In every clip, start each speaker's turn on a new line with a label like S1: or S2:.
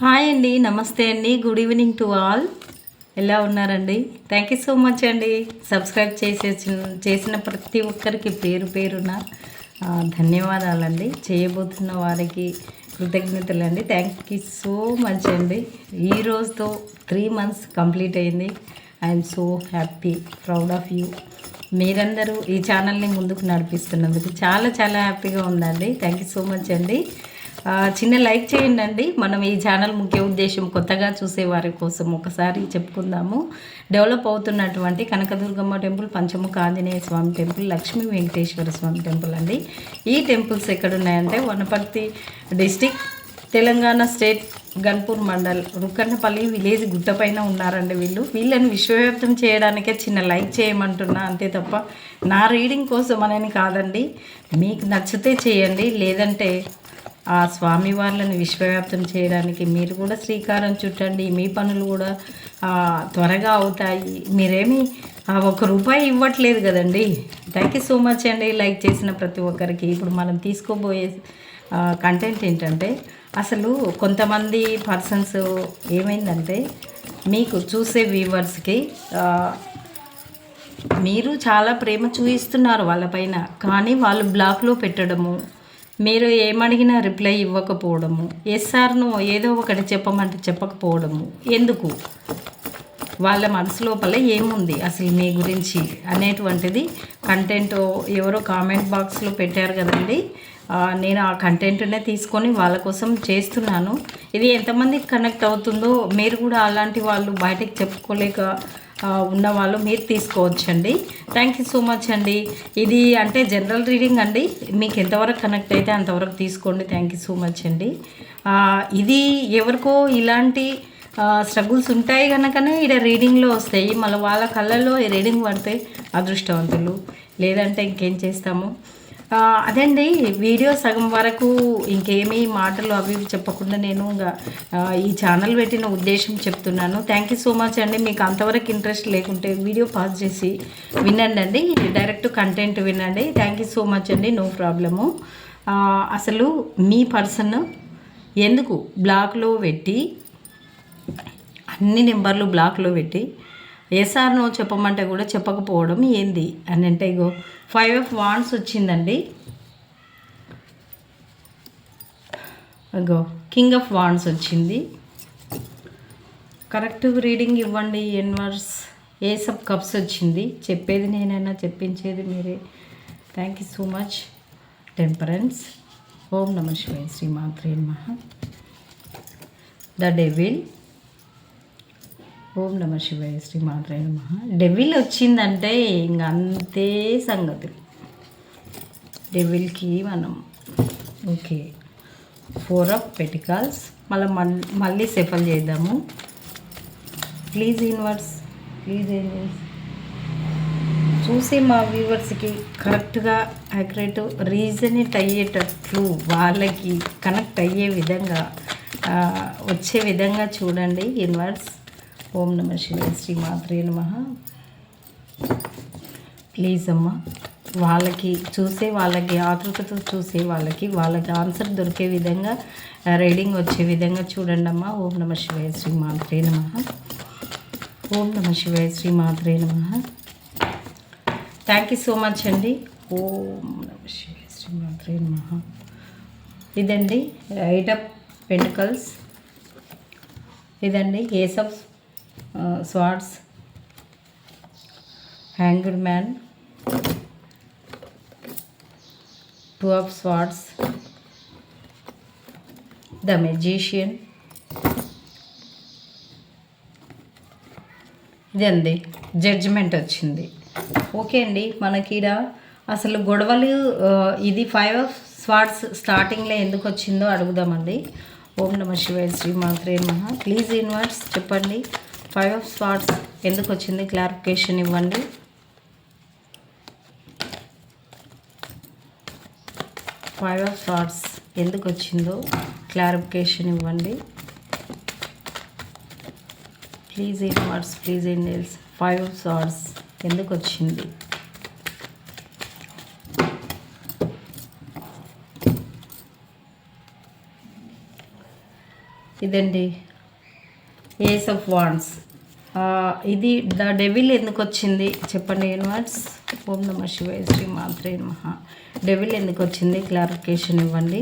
S1: Hi అండి నమస్తే అండి. గుడ్ ఈవినింగ్ టు ఆల్ ఎలా ఉన్నారండి? థ్యాంక్ యూ సో మచ్ అండి. సబ్స్క్రైబ్ చేసే చేసిన ప్రతి ఒక్కరికి పేరు పేరున ధన్యవాదాలండి. చేయబోతున్న వారికి కృతజ్ఞతలండి. థ్యాంక్ యూ సో మచ్ అండి. ఈ రోజుతో త్రీ మంత్స్ కంప్లీట్ అయింది. I'm so happy proud of you మీరందరూ ఈ ఛానల్ని ముందుకు నడిపిస్తున్నందుకు చాలా చాలా హ్యాపీగా ఉందండి. థ్యాంక్ యూ సో మచ్ అండి. చిన్న లైక్ చేయండి అండి మనం ఈ ఛానల్ ముఖ్య ఉద్దేశం కొత్తగా చూసే వారి కోసం ఒకసారి చెప్పుకుందాము. డెవలప్ అవుతున్నటువంటి Kanakadurgamma temple Panchamukha Anjaneya Swamy temple Lakshmi Venkateswara Swamy temple అండి. ఈ temples ఎక్కడున్నాయంటే Wanaparthy district Telangana state Ganpur mandal Rukkannapalli village గుట్టపైన ఉన్నారండి వీళ్ళు. వీళ్ళని విశ్వవ్యాప్తం చేయడానికే చిన్న లైక్ చేయమంటున్నా అంతే తప్ప నా రీడింగ్ కోసం అనేది కాదండి. మీకు నచ్చితే చేయండి లేదంటే ఆ స్వామి వాళ్ళని విశ్వవ్యాప్తం చేయడానికి మీరు కూడా శ్రీకారం చుట్టండి మీ పనులు కూడా త్వరగా అవుతాయి. మీరేమి ఒక రూపాయి ఇవ్వట్లేదు కదండి. థ్యాంక్ యూ సో మచ్ అండి. లైక్ చేసిన ప్రతి ఒక్కరికి. ఇప్పుడు మనం తీసుకోబోయే కంటెంట్ ఏంటంటే అసలు కొంతమంది పర్సన్స్ ఏమైందంటే మీకు చూసే వ్యూవర్స్కి మీరు చాలా ప్రేమ చూపిస్తున్నారు వాళ్ళపైన కానీ వాళ్ళు బ్లాక్లో పెట్టడము మీరు ఏమడిగినా రిప్లై ఇవ్వకపోవడము. ఎస్ఆర్ను ఏదో ఒకటి చెప్పమంటే చెప్పకపోవడము. ఎందుకు? వాళ్ళ మనసు లోపల ఏముంది అసలు మీ గురించి అనేటువంటిది కంటెంట్ ఎవరో కామెంట్ బాక్స్లో పెట్టారు కదండి. నేను ఆ కంటెంట్నే తీసుకొని వాళ్ళ కోసం చేస్తున్నాను. ఇది ఎంతమందికి కనెక్ట్ అవుతుందో మీరు కూడా అలాంటి వాళ్ళు బయటకు చెప్పుకోలేక ఉన్నవాళ్ళు ఉన్న వాళ్ళు మీరు తీసుకోవచ్చండి. థ్యాంక్ యూ సో మచ్ అండి. ఇది అంటే జనరల్ రీడింగ్ అండి. మీకు ఎంతవరకు కనెక్ట్ అయితే అంతవరకు తీసుకోండి. థ్యాంక్ యూ సో మచ్ అండి. ఇది ఎవరికో ఇలాంటి స్ట్రగుల్స్ ఉంటాయి కనుకనే ఇక్కడ రీడింగ్లో వస్తాయి. మళ్ళీ వాళ్ళ కళ్ళల్లో రీడింగ్ పడితే అదృష్టవంతులు. లేదంటే ఇంకేం చేస్తాము? అదండి వీడియో సగం వరకు ఇంకేమీ మాటలు అవి ఇవి చెప్పకుండా నేను ఈ ఛానల్ పెట్టిన ఉద్దేశం చెప్తున్నాను. థ్యాంక్ యూ సో మచ్ అండి. మీకు అంతవరకు ఇంట్రెస్ట్ లేకుంటే వీడియో పాజ్ చేసి వినండి అండి. డైరెక్ట్ కంటెంట్ వినండి. థ్యాంక్ యూ సో మచ్ అండి. నో ప్రాబ్లము అసలు మీ పర్సన్ ఎందుకు బ్లాక్లో పెట్టి అన్ని నెంబర్లు బ్లాక్లో పెట్టి ఎస్ఆర్ నువ్వు చెప్పమంటే కూడా చెప్పకపోవడం ఏంది? అని అంటే ఇగో ఫైవ్ ఆఫ్ వాన్స్ వచ్చిందండి. ఇగో కింగ్ ఆఫ్ వాన్స్ వచ్చింది. కరెక్ట్ రీడింగ్ ఇవ్వండి ఎన్వర్స్ ఏ సబ్ కప్స్ వచ్చింది. చెప్పేది నేనైనా చెప్పించేది మీరే. Thank you so much temperance ఓం నమ శివాయ శ్రీమాత్రే నమః. ద డెవిల్ ఓం నమ శివాయ శ్రీ మాత్రే నమ. డెవిల్ వచ్చిందంటే ఇంక అంతే సంగతులు డెవిల్కి మనం ఓకే. ఫోర్ ఆఫ్ పెటికల్స్ మళ్ళీ మళ్ళీ సెఫల్ చేద్దాము. ప్లీజ్ ఇన్వర్స్ ప్లీజ్ ఇన్వర్స్ చూసి మా వ్యూవర్స్కి కరెక్ట్గా యాక్యురేట్ రీజనేట్ అయ్యేటట్లు వాళ్ళకి కనెక్ట్ అయ్యే విధంగా వచ్చే విధంగా చూడండి ఇన్వర్స్ ఓం నమ శివాయ శ్రీ మాత్రే నమ. ప్లీజ్ అమ్మ వాళ్ళకి చూసే వాళ్ళకి ఆతృతతో చూసే వాళ్ళకి వాళ్ళకి ఆన్సర్ దొరికే విధంగా రీడింగ్ వచ్చే విధంగా చూడండి అమ్మ. ఓం నమ శివాయ శ్రీ మాత్రే నమ. ఓం నమ శివాయ శ్రీ మాత్రే నమ. థ్యాంక్ యూ సో మచ్ అండి. ఓం నమ శివాయ శ్రీ మాత్రే నమ. ఇదండి ఎయిట్ ఆఫ్ పెంటికల్స్ ఇదండి ace swords hanged man two of swords the magician ఇదండి జడ్జిమెంట్ వచ్చింది. ఓకే అండి మనకి అసలు గొడవలు ఇది ఫైవ్ ఆఫ్ స్వాట్స్ స్టార్టింగ్లో ఎందుకు వచ్చిందో అడుగుదామండి. ఓం నమ శివాయ శ్రీ మాత్రే మహా ప్లీజ్ ఇన్వర్స్ చెప్పండి. ఫైవ్ ఆఫ్ స్వాట్స్ ఎందుకు వచ్చింది? క్లారిఫికేషన్ ఇవ్వండి. ఫైవ్ ఆఫ్ స్వాట్స్ ఎందుకు వచ్చిందో క్లారిఫికేషన్ ఇవ్వండి. Please universe please universe five of swords. ఎందుకు వచ్చింది? ఇదండి ఏస్ ఆఫ్ వాన్స్ ఇది ద డెవిల్ ఎందుకు వచ్చింది? చెప్పండి యూనివర్స్ ఓం నమ శివాయ శ్రీ మాత్రే నమ. డెవిల్ ఎందుకు వచ్చింది? క్లారిఫికేషన్ ఇవ్వండి.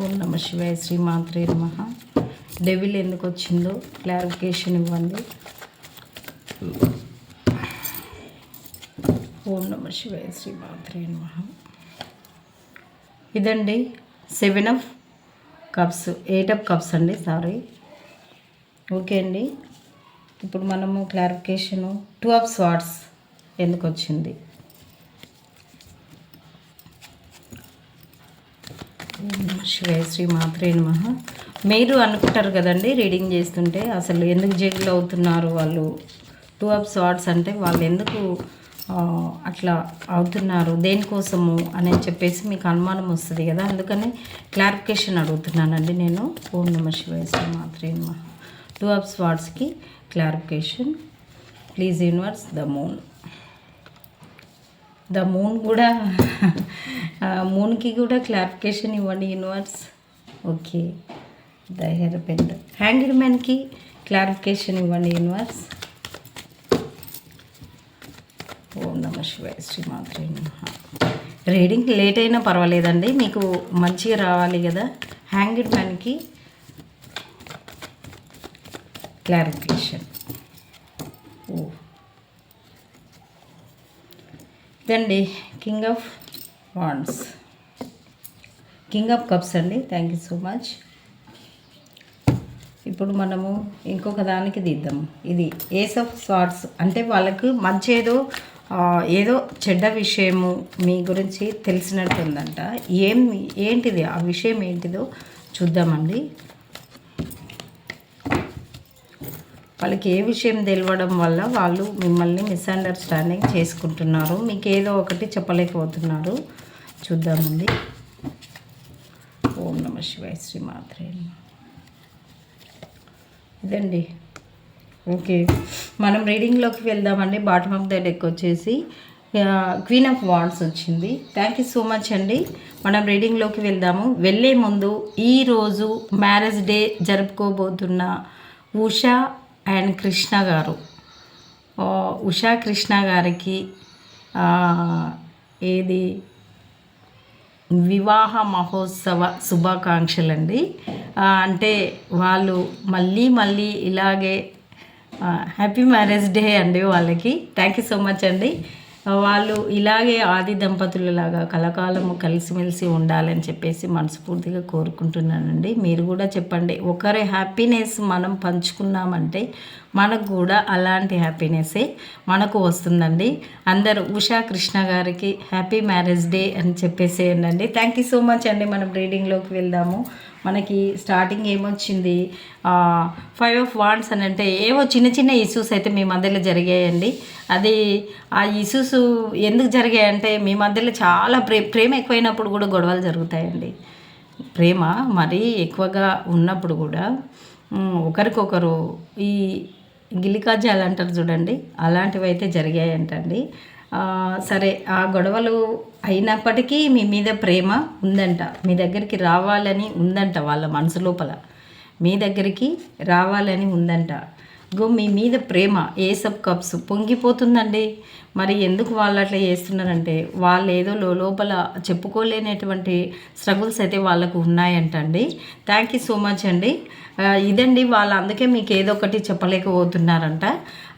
S1: ఓం నమ శివాయ శ్రీ మాత్రే నమ. డెవిల్ ఎందుకు వచ్చిందో క్లారిఫికేషన్ ఇవ్వండి. ఓం నమ శివాయ శ్రీ మాత్రే నమ. ఇదండి seven of cups eight of cups అండి సారీ. ఓకే అండి. ఇప్పుడు మనము క్లారిఫికేషను టూ ఆఫ్ స్వాట్స్ ఎందుకు వచ్చింది ఓం శ్రీ మాత్రే నమ. మీరు అనుకుంటారు కదండి రీడింగ్ చేస్తుంటే అసలు ఎందుకు జైలు అవుతున్నారు వాళ్ళు? టూ ఆఫ్ స్వాట్స్ అంటే వాళ్ళు ఎందుకు అట్లా అవుతున్నారు. దేనికోసము అని చెప్పేసి మీకు అనుమానం వస్తుంది కదా. అందుకని క్లారిఫికేషన్ అడుగుతున్నానండి నేను. ఓం నమ శివాయ శ్రీ మాత్రే నమ. Two of స్వాట్స్కి clarification. Please universe the moon the moon కూడా మూన్కి కూడా క్లారిఫికేషన్ ఇవ్వండి universe okay the hierophant hanged మ్యాన్కి clarification ఇవ్వండి యూనివర్స్ ఓం నమ శివాయ శ్రీమాత్రే నమః. రీడింగ్ లేట్ అయినా పర్వాలేదండి మీకు మంచిగా రావాలి కదా. హ్యాంగిడ్ మ్యాన్కి క్లారిఫికేషన్ ఓ. ఇదండి king of wands king of cups అండి థ్యాంక్ యూ సో మచ్ ఇప్పుడు మనము ఇంకొక దానికి దిద్దాము ఇది ఏస్ ఆఫ్ స్వార్ట్స్ అంటే వాళ్ళకు మంచి ఏదో ఏదో చెడ్డ విషయము మీ గురించి తెలిసినట్టుందంట. ఏం ఏంటిది? ఆ విషయం ఏంటిదో చూద్దామండి. వాళ్ళకి ఏ విషయం తెలియడం వల్ల వాళ్ళు మిమ్మల్ని మిస్అండర్స్టాండింగ్ చేసుకుంటున్నారు. మీకు ఏదో ఒకటి చెప్పలేకపోతున్నారు. చూద్దామండి. ఓం నమ శివాయ శ్రీ మాత్రే ఇదండి. ఓకే. మనం రీడింగ్లోకి వెళ్దామండి. బాటమ్ ఆఫ్ ద డెక్ వచ్చేసి క్వీన్ ఆఫ్ వాండ్స్ వచ్చింది. థ్యాంక్ యూ సో మచ్ అండి. మనం రీడింగ్లోకి వెళ్దాము. వెళ్ళే ముందు ఈరోజు మ్యారేజ్ డే జరుపుకోబోతున్న ఉషా అండ్ కృష్ణ గారు. ఉషా కృష్ణ గారికి ఏది? వివాహ మహోత్సవ శుభాకాంక్షలండి. అంటే వాళ్ళు మళ్ళీ మళ్ళీ ఇలాగే హ్యాపీ మ్యారేజ్ డే అండి వాళ్ళకి. థ్యాంక్ యూ సో మచ్ అండి. వాళ్ళు ఇలాగే ఆది దంపతులలాగా కలకాలము కలిసిమెలిసి ఉండాలని చెప్పేసి మనస్ఫూర్తిగా కోరుకుంటున్నానండి. మీరు కూడా చెప్పండి ఒకరి హ్యాపీనెస్ మనం పంచుకున్నామంటే మనకు కూడా అలాంటి హ్యాపీనెస్సే మనకు వస్తుందండి. అందరూ ఉషా కృష్ణ గారికి హ్యాపీ మ్యారేజ్ డే అని చెప్పేసేయండి. థ్యాంక్ యూ సో మచ్ అండి. మనం రీడింగ్లోకి వెళ్దాము. మనకి స్టార్టింగ్ ఏమొచ్చింది? ఫైవ్ ఆఫ్ వాండ్స్ అని అంటే ఏవో చిన్న చిన్న ఇష్యూస్ అయితే మీ మధ్యలో జరిగాయండి. అది ఆ ఇష్యూస్ ఎందుకు జరిగాయంటే మీ మధ్యలో చాలా ప్రే ప్రేమ ఎక్కువైనప్పుడు కూడా గొడవలు జరుగుతాయండి. ప్రేమ మరీ ఎక్కువగా ఉన్నప్పుడు కూడా ఒకరికొకరు ఈ గిలికాజాలు అంటారు చూడండి అలాంటివి అయితే జరిగాయంటండి. సరే ఆ గొడవలు అయినప్పటికీ మీ మీద ప్రేమ ఉందంట. మీ దగ్గరికి రావాలని ఉందంట వాళ్ళ మనసు లోపల. మీ దగ్గరికి రావాలని ఉందంట. గో మీ మీద ప్రేమ. ఏసప్ కప్స్. పొంగిపోతుందండి. మరి ఎందుకు వాళ్ళు అట్లా చేస్తున్నారంటే వాళ్ళు ఏదో లో- లోపల చెప్పుకోలేనటువంటి స్ట్రగుల్స్ అయితే వాళ్ళకు ఉన్నాయంటండి. థ్యాంక్ యూ సో మచ్ అండి. ఇదండి వాళ్ళు అందుకే మీకు ఏదో ఒకటి చెప్పలేకపోతున్నారంట.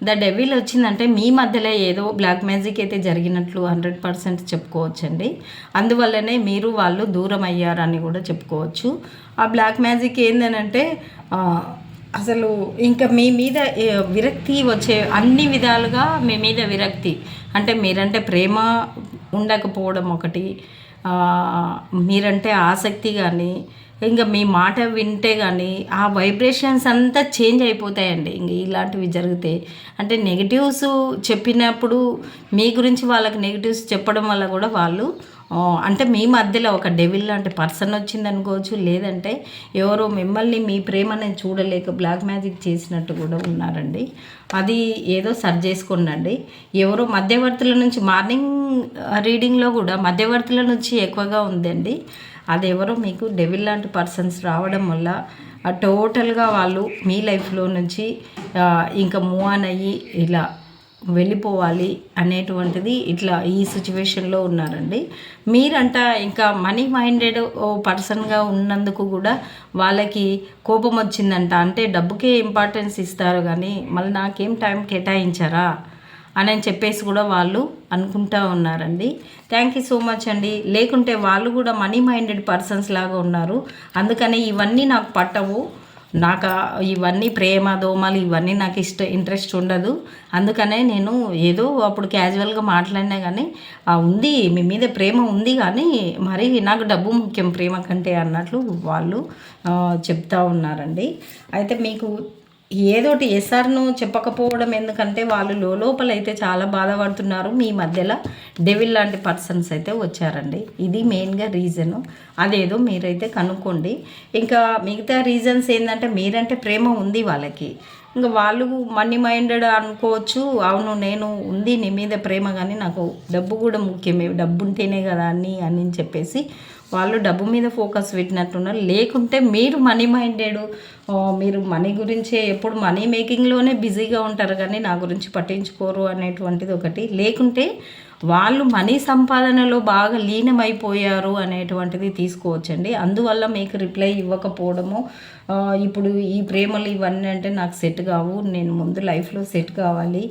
S1: ద డెవిల్ వచ్చిందంటే మీ మధ్యలో ఏదో బ్లాక్ మ్యాజిక్ అయితే జరిగినట్లు హండ్రెడ్ పర్సెంట్ చెప్పుకోవచ్చండి. అందువల్లనే మీరు వాళ్ళు దూరం అయ్యారని కూడా చెప్పుకోవచ్చు. ఆ బ్లాక్ మ్యాజిక్ ఏందనంటే అసలు ఇంకా మీ మీద విరక్తి వచ్చే అన్ని విధాలుగా మీ మీద విరక్తి. అంటే మీరంటే ప్రేమ ఉండకపోవడం ఒకటి మీరంటే ఆసక్తి కానీ ఇంకా మీ మాట వింటే కానీ ఆ వైబ్రేషన్స్ అంతా చేంజ్ అయిపోతాయండి. ఇంక ఇలాంటివి జరిగితే అంటే నెగిటివ్స్ చెప్పినప్పుడు మీ గురించి వాళ్ళకి నెగిటివ్స్ చెప్పడం వల్ల కూడా వాళ్ళు అంటే మీ మధ్యలో ఒక డెవిల్ లాంటి పర్సన్ వచ్చింది అనుకోవచ్చు లేదంటే ఎవరో మిమ్మల్ని మీ ప్రేమని చూడలేక బ్లాక్ మ్యాజిక్ చేసినట్టు కూడా ఉన్నారండి. అది ఏదో సర్చ్ చేసుకోండి ఎవరో మధ్యవర్తుల నుంచి మార్నింగ్ రీడింగ్లో కూడా మధ్యవర్తుల నుంచి ఎక్కువగా ఉందండి. అది ఎవరో మీకు డెవిల్ లాంటి పర్సన్స్ రావడం వల్ల టోటల్గా వాళ్ళు మీ లైఫ్లో నుంచి ఇంకా మూవ్ ఆన్ అయ్యి ఇలా వెళ్ళిపోవాలి అనేటువంటిది ఇట్లా ఈ సిచ్యువేషన్లో ఉన్నారండి. మీరంట ఇంకా మనీ మైండెడ్ ఓ పర్సన్గా ఉన్నందుకు కూడా వాళ్ళకి కోపం వచ్చిందంట. అంటే డబ్బుకే ఇంపార్టెన్స్ ఇస్తారు కానీ మళ్ళీ నాకేం టైం కేటాయించారా అని చెప్పేసి కూడా వాళ్ళు అనుకుంటా ఉన్నారండి. థ్యాంక్ యూ సో మచ్ అండి. లేకుంటే వాళ్ళు కూడా మనీ మైండెడ్ పర్సన్స్ లాగా ఉన్నారు. అందుకని ఇవన్నీ నాకు పట్టవు. నాకు ఇవన్నీ ప్రేమ దోమలు ఇవన్నీ నాకు ఇష్ట ఇంట్రెస్ట్ ఉండదు. అందుకనే నేను ఏదో అప్పుడు క్యాజువల్గా మాట్లాడినా కానీ ఉంది మీ మీద ప్రేమ ఉంది కానీ మరి నాకు డబ్బు ముఖ్యం ప్రేమ కంటే అన్నట్లు వాళ్ళు చెప్తా ఉన్నారండి. అయితే మీకు ఏదోటి ఎస్ఆర్ను చెప్పకపోవడం ఎందుకంటే వాళ్ళు లోపల అయితే చాలా బాధపడుతున్నారు. మీ మధ్యలో డెవిల్ లాంటి పర్సన్స్ అయితే వచ్చారండి. ఇది మెయిన్గా రీజను. అదేదో మీరైతే కనుక్కోండి. ఇంకా మిగతా రీజన్స్ ఏంటంటే మీరంటే ప్రేమ ఉంది వాళ్ళకి. ఇంకా వాళ్ళు మనీ మైండెడ్ అనుకోవచ్చు. అవును నేను ఉంది నీ మీద ప్రేమ కానీ నాకు డబ్బు కూడా ముఖ్యమే. డబ్బు ఉంటేనే కదా అని అని చెప్పేసి వాళ్ళు డబ్బు మీద ఫోకస్ పెట్టినట్టున్నారు. లేకుంటే మీరు మనీ మైండెడ్ మీరు మనీ గురించే ఎప్పుడు మనీ మేకింగ్లోనే బిజీగా ఉంటారు కానీ నా గురించి పట్టించుకోరు అనేటువంటిది ఒకటి. లేకుంటే వాళ్ళు మనీ సంపాదనలో బాగా లీనమైపోయారు అనేటువంటిది తీసుకోవచ్చండి. అందువల్ల మీకు రిప్లై ఇవ్వకపోవడము ఇప్పుడు ఈ ప్రేమలు ఇవన్నీ అంటే నాకు సెట్ కావు నేను ముందు లైఫ్లో సెట్ కావాలి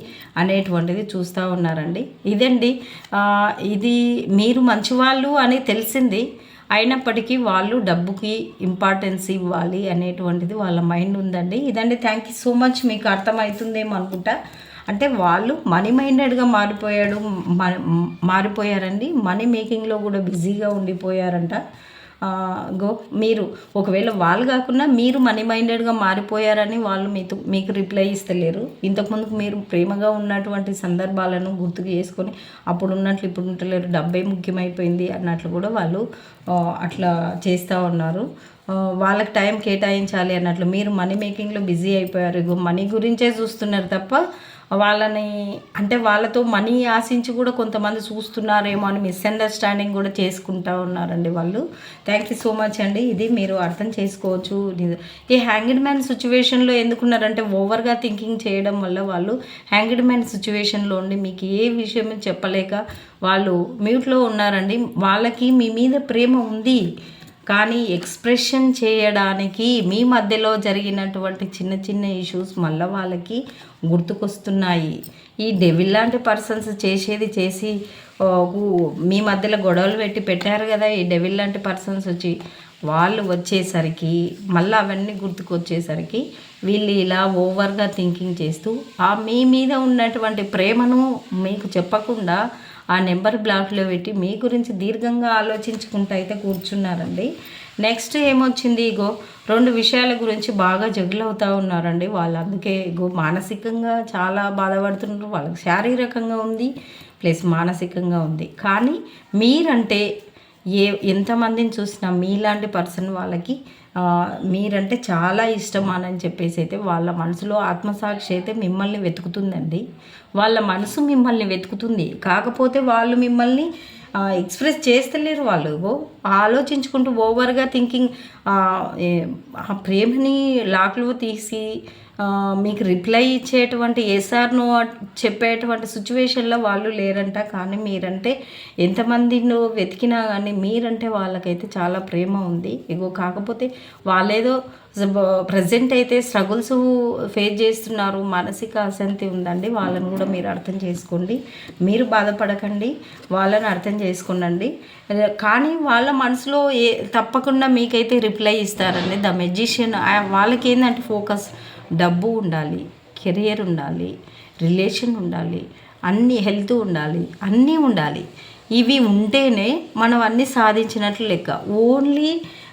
S1: అనేటువంటిది చూస్తూ ఉన్నారండి. ఇదండి ఇది మీరు మంచివాళ్ళు అని తెలిసింది. అయినప్పటికీ వాళ్ళు డబ్బుకి ఇంపార్టెన్స్ ఇవ్వాలి అనేటువంటిది వాళ్ళ మైండ్ ఉందండి. ఇదండి థ్యాంక్ యూ సో మచ్ మీకు అర్థమవుతుందేమో అనుకుంటా. అంటే వాళ్ళు మనీ మైండెడ్గా మారిపోయాడు మ- మారిపోయారండి. మనీ మేకింగ్లో కూడా బిజీగా ఉండిపోయారంట. గో మీరు ఒకవేళ వాళ్ళు కాకుండా మీరు మనీ మైండెడ్గా మారిపోయారని వాళ్ళు మీతో మీకు రిప్లై ఇస్తలేరు. ఇంతకుముందు మీరు ప్రేమగా ఉన్నటువంటి సందర్భాలను గుర్తుకు చేసుకొని అప్పుడు ఉన్నట్లు ఇప్పుడు ఉండలేరు. డబ్బే ముఖ్యమైపోయింది అన్నట్లు కూడా వాళ్ళు అట్లా చేస్తూ ఉన్నారు. వాళ్ళకి టైం కేటాయించాలి అన్నట్లు మీరు మనీ మేకింగ్లో బిజీ అయిపోయారు. మనీ గురించే చూస్తున్నారు తప్ప వాళ్ళని అంటే వాళ్ళతో మనీ ఆశించి కూడా కొంతమంది చూస్తున్నారేమో అని మిస్అండర్స్టాండింగ్ కూడా చేసుకుంటా ఉన్నారండి వాళ్ళు. థ్యాంక్ యూ సో మచ్ అండి. ఇది మీరు అర్థం చేసుకోవచ్చు. ఈ హ్యాంగిడ్ మ్యాన్ సిచ్యువేషన్లో ఎందుకున్నారంటే ఓవర్గా థింకింగ్ చేయడం వల్ల వాళ్ళు హ్యాంగిడ్ మ్యాన్ సిచ్యువేషన్లో ఉండి మీకు ఏ విషయం చెప్పలేక వాళ్ళు మ్యూట్లో ఉన్నారండి. వాళ్ళకి మీ మీద ప్రేమ ఉంది. కానీ ఎక్స్ప్రెషన్ చేయడానికి మీ మధ్యలో జరిగినటువంటి చిన్న చిన్న ఇష్యూస్ మళ్ళీ వాళ్ళకి గుర్తుకొస్తున్నాయి. ఈ డెవిల్ లాంటి పర్సన్స్ చేసేది చేసి మీ మధ్యలో గొడవలు పెట్టి పెట్టారు కదా ఈ డెవిల్ లాంటి పర్సన్స్ వచ్చి. వాళ్ళు వచ్చేసరికి మళ్ళీ అవన్నీ గుర్తుకొచ్చేసరికి వీళ్ళు ఇలా ఓవర్గా థింకింగ్ చేస్తూ ఆ మీ మీద ఉన్నటువంటి ప్రేమను మీకు చెప్పకుండా ఆ నెంబర్ బ్లాక్లో పెట్టి మీ గురించి దీర్ఘంగా ఆలోచించుకుంటూ అయితే కూర్చున్నారండి. నెక్స్ట్ ఏమొచ్చింది? ఇగో రెండు విషయాల గురించి బాగా జగులవుతూ ఉన్నారండి. వాళ్ళు అందుకే ఇగో మానసికంగా చాలా బాధపడుతున్నారు. వాళ్ళకి శారీరకంగా ఉంది ప్లస్ మానసికంగా ఉంది. కానీ మీరంటే ఏ ఎంతమందిని చూసినా మీలాంటి పర్సన్ వాళ్ళకి మీరంటే చాలా ఇష్టం అని చెప్పేసి అయితే వాళ్ళ మనసులో ఆత్మసాక్షి అయితే మిమ్మల్ని వెతుకుతుందండి. వాళ్ళ మనసు మిమ్మల్ని వెతుకుతుంది. కాకపోతే వాళ్ళు మిమ్మల్ని ఎక్స్ప్రెస్ చేస్తలేరు వాళ్ళు. ఆలోచించుకుంటూ ఓవర్గా థింకింగ్ ఆ ప్రేమని లాక్లో తీసి మీకు రిప్లై ఇచ్చేటువంటి ఎస్ఆర్ను చెప్పేటువంటి సిచ్యువేషన్లో వాళ్ళు లేరంట. కానీ మీరంటే ఎంతమందినో వెతికినా కానీ మీరంటే వాళ్ళకైతే చాలా ప్రేమ ఉంది. ఇగో కాకపోతే వాళ్ళేదో ప్రజెంట్ అయితే స్ట్రగుల్స్ ఫేస్ చేస్తున్నారు. మానసిక అశాంతి ఉందండి. వాళ్ళని కూడా మీరు అర్థం చేసుకోండి. మీరు బాధపడకండి. వాళ్ళని అర్థం చేసుకునండి. కానీ వాళ్ళ మనసులో ఏ తప్పకుండా మీకైతే రిప్లై ఇస్తారండి. ద మెజిషియన్ వాళ్ళకి ఏంటంటే ఫోకస్ డబ్బు ఉండాలి కెరియర్ ఉండాలి రిలేషన్ ఉండాలి అన్ని హెల్త్ ఉండాలి అన్నీ ఉండాలి. ఇవి ఉంటేనే మనం అన్నీ సాధించినట్లు లెక్క. ఓన్లీ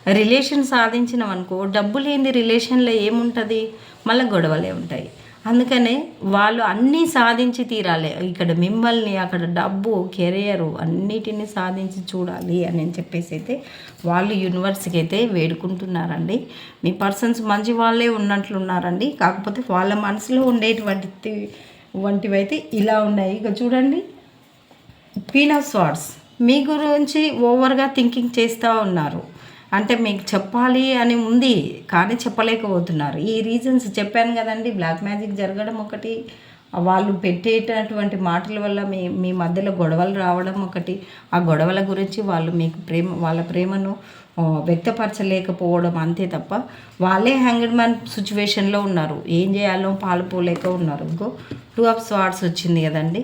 S1: రిలేషన్ సాధించినాం అనుకో డబ్బు లేని రిలేషన్లో ఏముంటుంది? మళ్ళీ గొడవలే ఉంటాయి. అందుకనే వాళ్ళు అన్నీ సాధించి తీరాలి. ఇక్కడ మిమ్మల్ని అక్కడ డబ్బు కెరియర్ అన్నిటిని సాధించి చూడాలి అని చెప్పేసి అయితే వాళ్ళు యూనివర్స్కి అయితే వేడుకుంటున్నారండి. మీ పర్సన్స్ మంచి వాళ్ళే ఉన్నట్లున్నారండి. కాకపోతే వాళ్ళ మనసులో ఉండేటువంటి వంటివైతే ఇలా ఉన్నాయి. ఇక చూడండి. క్వీన్ ఆఫ్ స్వార్డ్స్ మీ గురించి ఓవర్గా థింకింగ్ చేస్తూ ఉన్నారు. అంటే మీకు చెప్పాలి అని ఉంది కానీ చెప్పలేకపోతున్నారు. ఈ రీజన్స్ చెప్పాను కదండి బ్లాక్ మ్యాజిక్ జరగడం ఒకటి వాళ్ళు పెట్టేటటువంటి మాటల వల్ల మీ మీ మధ్యలో గొడవలు రావడం ఒకటి ఆ గొడవల గురించి వాళ్ళు మీకు ప్రేమ వాళ్ళ ప్రేమను వ్యక్తపరచలేకపోవడం అంతే తప్ప వాళ్ళే హ్యాంగిడ్ మ్యాన్ సిచ్యువేషన్లో ఉన్నారు. ఏం చేయాలో పాలుపోలేక ఉన్నారు. ఇంకో టూ ఆఫ్ స్వార్డ్స్ వచ్చింది కదండి.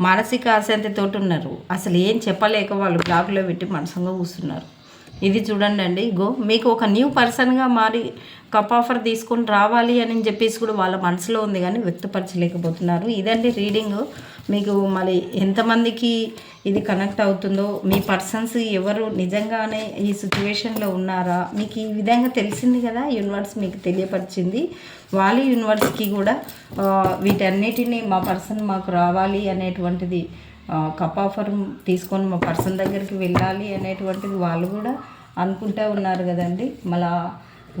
S1: మానసిక అశాంతితోటి ఉన్నారు. అసలు ఏం చెప్పలేక వాళ్ళు బ్లాక్లో పెట్టి మనసంగా కూస్తున్నారు ఇది చూడండి అండి గో మీకు ఒక న్యూ పర్సన్గా మారి కప్ ఆఫర్ తీసుకొని రావాలి అని చెప్పేసి కూడా వాళ్ళ మనసులో ఉంది కానీ వ్యక్తపరచలేకపోతున్నారు. ఇదండి రీడింగ్. మీకు మరి ఎంతమందికి ఇది కనెక్ట్ అవుతుందో మీ పర్సన్స్ ఎవరు నిజంగానే ఈ సిచ్యువేషన్లో ఉన్నారా మీకు ఈ విధంగా తెలిసింది కదా యూనివర్స్ మీకు తెలియపరిచింది. వాళ్ళ యూనివర్స్కి కూడా ఆ, వీటన్నిటిని మా పర్సన్ మాకు రావాలి అనేటువంటిది కప్ ఆఫర్ తీసుకొని మా పర్సన్ దగ్గరికి వెళ్ళాలి అనేటువంటిది వాళ్ళు కూడా అనుకుంటూ ఉన్నారు కదండి. మళ్ళా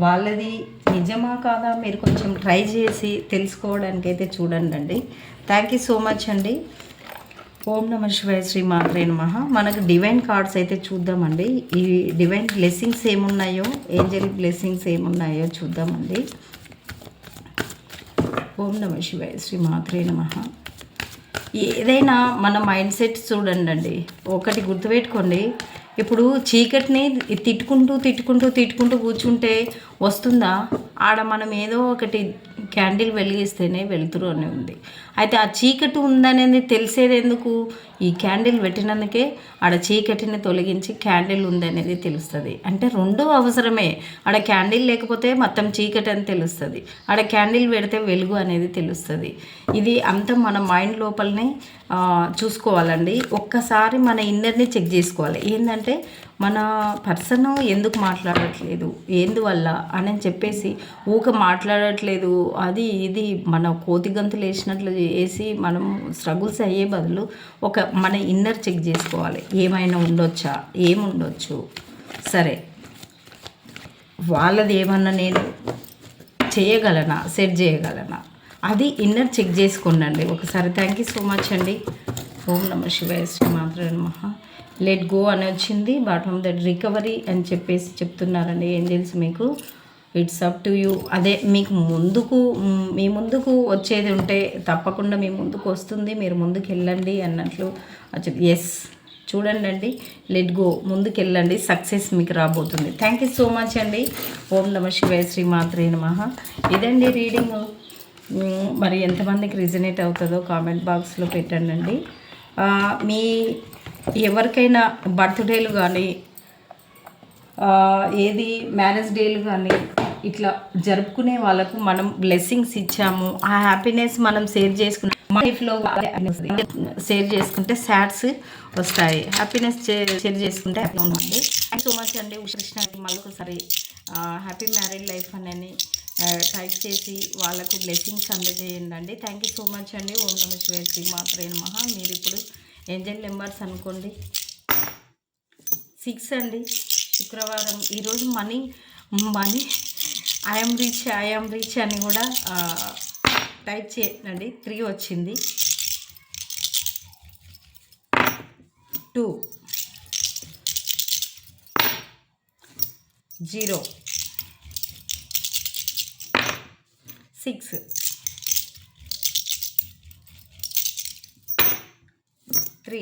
S1: వాళ్ళది నిజమా కాదా మీరు కొంచెం ట్రై చేసి తెలుసుకోవడానికి అయితే చూడండి అండి థ్యాంక్ యూ సో మచ్ అండి. ఓం నమ శివాయ శ్రీ మాత్రే నమ. మనకు డివైన్ కార్డ్స్ అయితే చూద్దామండి. ఈ డివైన్ బ్లెస్సింగ్స్ ఏమున్నాయో ఏంజల్ బ్లెస్సింగ్స్ ఏమున్నాయో చూద్దామండి. ఓం నమ శివాయ శ్రీ మాత్రే నమ. ఏదైనా మన మైండ్ సెట్ చూడండి అండి. ఒకటి గుర్తుపెట్టుకోండి. ఇప్పుడు చీకటిని తిట్టుకుంటూ తిట్టుకుంటూ తిట్టుకుంటూ కూర్చుంటే వస్తుందా? ఆడ మనం ఏదో ఒకటి క్యాండిల్ వెలిగిస్తేనే వెలుతురు అని ఉంది. అయితే ఆ చీకటి ఉందనేది తెలిసేది ఎందుకు? ఈ క్యాండిల్ పెట్టినందుకే ఆడ చీకటిని తొలగించి క్యాండిల్ ఉందనేది తెలుస్తుంది. అంటే రెండూ అవసరమే. ఆడ క్యాండిల్ లేకపోతే మొత్తం చీకటి అని తెలుస్తుంది. ఆడ క్యాండిల్ పెడితే వెలుగు అనేది తెలుస్తుంది. ఇది అంతా మన మైండ్ లోపలనే చూసుకోవాలండి. ఒక్కసారి మన ఇన్నర్ని చెక్ చేసుకోవాలి. ఏంటంటే మన పర్సన్ ఎందుకు మాట్లాడట్లేదు? ఎందువల్ల? అని చెప్పేసి ఊక మాట్లాడట్లేదు. అది ఇది మన కోతి గంతులు వేసినట్లు వేసి మనం స్ట్రగుల్స్ అయ్యే బదులు ఒక మన ఇన్నర్ చెక్ చేసుకోవాలి. ఏమైనా ఉండొచ్చా? ఏముండొచ్చు సరే. వాళ్ళది ఏమన్నా నేను చేయగలనా? సెట్ చేయగలనా? అది ఇన్నర్ చెక్ చేసుకోండి ఒకసారి థ్యాంక్ యూ సో మచ్ అండి. ఓం నమ శివాయ శ్రీ మాత్రమే మహా లెట్ గో అని వచ్చింది. బాటమ్ దట్ రికవరీ అని చెప్పేసి చెప్తున్నారండి ఏం తెలుసు మీకు. ఇట్స్ అప్ టు యూ అదే మీకు ముందుకు మీ ముందుకు వచ్చేది ఉంటే తప్పకుండా మీ ముందుకు వస్తుంది. మీరు ముందుకు వెళ్ళండి అన్నట్లు ఎస్ చూడండి అండి. లెట్ గో ముందుకు వెళ్ళండి. సక్సెస్ మీకు రాబోతుంది. థ్యాంక్ యూ సో మచ్ అండి. ఓం నమ శివాయ శ్రీ మాత్రే నమః. ఇదండి రీడింగ్ మరి ఎంతమందికి రిజనేట్ అవుతుందో కామెంట్ బాక్స్లో పెట్టండి అండి. మీ ఎవరికైనా బర్త్డేలు కానీ ఏది మ్యారేజ్ డేలు కానీ ఇట్లా జరుపుకునే వాళ్ళకు మనం బ్లెస్సింగ్స్ ఇచ్చాము. ఆ హ్యాపీనెస్ మనం షేర్ చేసుకున్న లైఫ్లో షేర్ చేసుకుంటే సాడ్స్ వస్తాయి. హ్యాపీనెస్ షేర్ చేసుకుంటే హ్యాపీ ఉందండి థ్యాంక్ సో మచ్ అండి. కృష్ణ మళ్ళీ ఒకసారి హ్యాపీ మ్యారేజ్ లైఫ్ అని టైప్ చేసి వాళ్ళకు బ్లెస్సింగ్స్ అందజేయండి అండి థ్యాంక్ యూ సో మచ్ అండి. ఓం నమ శివాయ శ్రీ మాత్రే మహా మీరు ఇప్పుడు ఏంజల్ నెంబర్స్ అనుకోండి. సిక్స్ అండి. శుక్రవారం. ఈరోజు money money I'm reach I'm reach అని కూడా టైప్ చేయండి. త్రీ వచ్చింది. Two zero six three.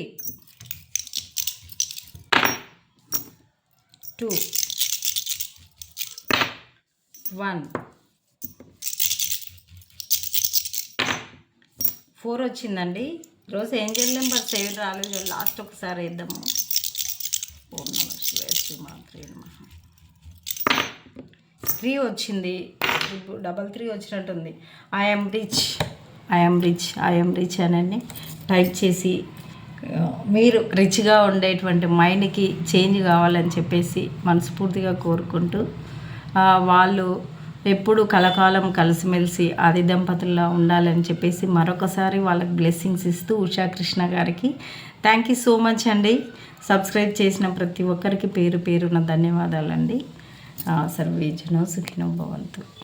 S1: Two. One. Four వచ్చిందండి. రోజు ఏంజల్ నెంబర్ సేవ్ రాలేదు లాస్ట్ ఒకసారి వేద్దాము ఓం నమ శివాయ త్రీ వచ్చింది. ఇప్పుడు డబల్ త్రీ వచ్చినట్టుంది. I'm rich. I'm rich. I'm rich అని టైప్ చేసి మీరు రిచ్గా ఉండేటువంటి మైండ్కి చేంజ్ కావాలని చెప్పేసి మనస్ఫూర్తిగా కోరుకుంటూ వాళ్ళు ఎప్పుడు కలకాలం కలిసిమెలిసి ఆది దంపతుల్లో ఉండాలని చెప్పేసి మరొకసారి వాళ్ళకి బ్లెస్సింగ్స్ ఇస్తూ ఉషా కృష్ణ గారికి థ్యాంక్ యూ సో మచ్ అండి. సబ్స్క్రైబ్ చేసిన ప్రతి ఒక్కరికి పేరు పేరున ధన్యవాదాలండి. సర్వేజనో సుఖినో భవంతు.